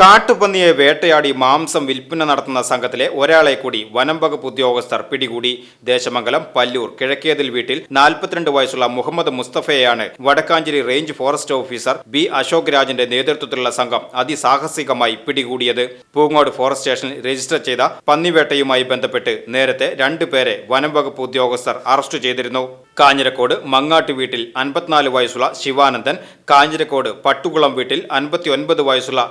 കാട്ടുപന്നിയെ വേട്ടയാടി മാംസം വിൽപ്പന നടത്തുന്ന സംഘത്തിലെ ഒരാളെ കൂടി വനം വകുപ്പ് ഉദ്യോഗസ്ഥർ പിടികൂടി. ദേശമംഗലം പല്ലൂർ കിഴക്കേതിൽ വീട്ടിൽ നാൽപ്പത്തിരണ്ട് വയസ്സുള്ള Muhammad മുസ്തഫയെയാണ് Vadakkanchery range forest officer B Ashok രാജിന്റെ നേതൃത്വത്തിലുള്ള സംഘം അതിസാഹസികമായി പിടികൂടിയത്. പൂങ്ങോട് ഫോറസ്റ്റ് സ്റ്റേഷനിൽ രജിസ്റ്റർ ചെയ്ത പന്നിവേട്ടയുമായി ബന്ധപ്പെട്ട് നേരത്തെ രണ്ടുപേരെ വനം വകുപ്പ് ഉദ്യോഗസ്ഥർ അറസ്റ്റ് ചെയ്തിരുന്നു. കാഞ്ഞിരക്കോട് മങ്ങാട്ട് വീട്ടിൽ അൻപത്തിനാല് വയസ്സുള്ള ശിവാനന്ദൻ കാഞ്ഞിരക്കോട് പട്ടുകുളം വീട്ടിൽ അൻപത്തിയൊൻപത് വയസ്സുള്ള വയസ്സുള്ള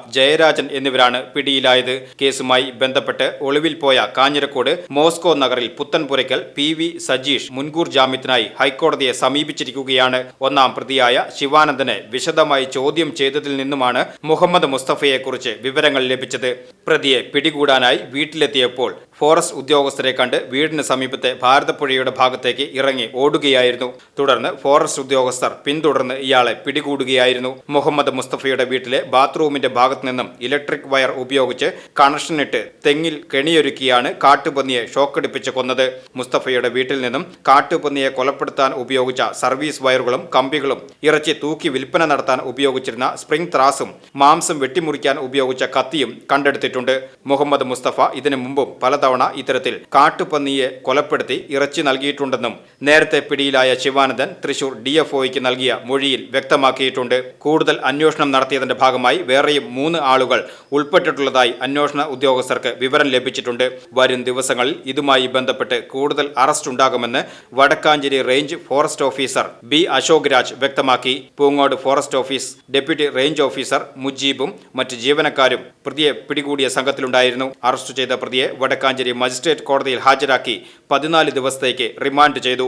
ജയരാജൻ എന്നിവരാണ് പിടിയിലായത്. കേസുമായി ബന്ധപ്പെട്ട് ഒളിവിൽ പോയ കാഞ്ഞിരക്കോട് മോസ്കോ നഗറിൽ പുത്തൻപുരയ്ക്കൽ പി വി സജീഷ് മുൻകൂർ ജാമ്യത്തിനായി ഹൈക്കോടതിയെ സമീപിച്ചിരിക്കുകയാണ്. ഒന്നാം പ്രതിയായ ശിവാനന്ദനെ വിശദമായി ചോദ്യം ചെയ്തതിൽ നിന്നുമാണ് മുഹമ്മദ് മുസ്തഫയെക്കുറിച്ച് വിവരങ്ങൾ ലഭിച്ചത്. പ്രതിയെ പിടികൂടാനായി വീട്ടിലെത്തിയപ്പോൾ ഫോറസ്റ്റ് ഉദ്യോഗസ്ഥരെ കണ്ട് വീടിന് സമീപത്തെ ഭാരതപ്പുഴയുടെ ഭാഗത്തേക്ക് ഇറങ്ങി ഓടുകയായിരുന്നു. തുടർന്ന് ഫോറസ്റ്റ് ഉദ്യോഗസ്ഥർ പിന്തുടർന്ന് ഇയാളെ പിടികൂടുകയായിരുന്നു. മുഹമ്മദ് മുസ്തഫയുടെ വീട്ടിലെ ബാത്റൂമിന്റെ ഭാഗത്തു നിന്നും ഇലക്ട്രിക് വയർ ഉപയോഗിച്ച് കണക്ഷനിട്ട് തെങ്ങിൽ കെണിയൊരുക്കിയാണ് കാട്ടുപന്നിയെ ഷോക്കടിപ്പിച്ച് കൊന്നത്. മുസ്തഫയുടെ വീട്ടിൽ നിന്നും കാട്ടുപന്നിയെ കൊലപ്പെടുത്താൻ ഉപയോഗിച്ച സർവീസ് വയറുകളും കമ്പികളും ഇറച്ചി തൂക്കി വിൽപ്പന നടത്താൻ ഉപയോഗിച്ചിരുന്ന സ്പ്രിംഗ് ത്രാസും മാംസം വെട്ടിമുറിക്കാൻ ഉപയോഗിച്ച കത്തിയും കണ്ടെടുത്തിട്ടുണ്ട്. മുഹമ്മദ് മുസ്തഫ ഇതിനു മുമ്പും പലതവണ ഇത്തരത്തിൽ കാട്ടുപന്നിയെ കൊലപ്പെടുത്തി ഇറച്ചി നൽകിയിട്ടുണ്ടെന്നും നേരത്തെ പിടിയിലായ ശിവാനന്ദൻ തൃശൂർ ഡി ഡിഎഫ്ഒയ്ക്ക് നൽകിയ മൊഴിയിൽ വ്യക്തമാക്കിയിട്ടുണ്ട്. കൂടുതൽ അന്വേഷണം നടത്തിയതിന്റെ ഭാഗമായി വേറെയും മൂന്ന് ആളുകൾ ഉൾപ്പെട്ടിട്ടുള്ളതായി അന്വേഷണ ഉദ്യോഗസ്ഥർക്ക് വിവരം ലഭിച്ചിട്ടുണ്ട്. വരും ദിവസങ്ങളിൽ ഇതുമായി ബന്ധപ്പെട്ട് കൂടുതൽ അറസ്റ്റ് ഉണ്ടാകുമെന്ന് Vadakkanchery range forest officer B Ashok Raj വ്യക്തമാക്കി. Poongode forest office deputy range officer മുജീബും മറ്റ് ജീവനക്കാരും പ്രതിയെ പിടികൂടിയ സംഘത്തിലുണ്ടായിരുന്നു. അറസ്റ്റ് ചെയ്ത പ്രതിയെ വടക്കാഞ്ചേരി മജിസ്ട്രേറ്റ് കോടതിയിൽ ഹാജരാക്കി പതിനാല് ദിവസത്തേക്ക് റിമാൻഡ് ചെയ്തു.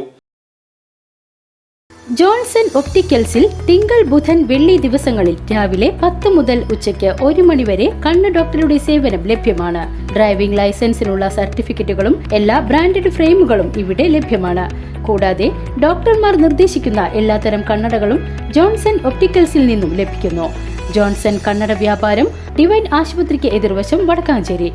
ജോൺസൺ ഒപ്റ്റിക്കൽസിൽ തിങ്കൾ ബുധൻ വെള്ളി ദിവസങ്ങളിൽ രാവിലെ പത്ത് മുതൽ ഉച്ചയ്ക്ക് ഒരു മണിവരെ കണ്ണ് ഡോക്ടറുടെ സേവനം ലഭ്യമാണ്. ഡ്രൈവിംഗ് ലൈസൻസിനുള്ള സർട്ടിഫിക്കറ്റുകളും എല്ലാ ബ്രാൻഡഡ് ഫ്രെയിമുകളും ഇവിടെ ലഭ്യമാണ്. കൂടാതെ ഡോക്ടർമാർ നിർദ്ദേശിക്കുന്ന എല്ലാത്തരം കണ്ണടകളും ജോൺസൺ ഒപ്റ്റിക്കൽസിൽ നിന്നും ലഭിക്കുന്നു. ജോൺസൺ കണ്ണട വ്യാപാരം ഡിവൈൻ ആശുപത്രിക്ക് എതിർവശം വടക്കാഞ്ചേരി.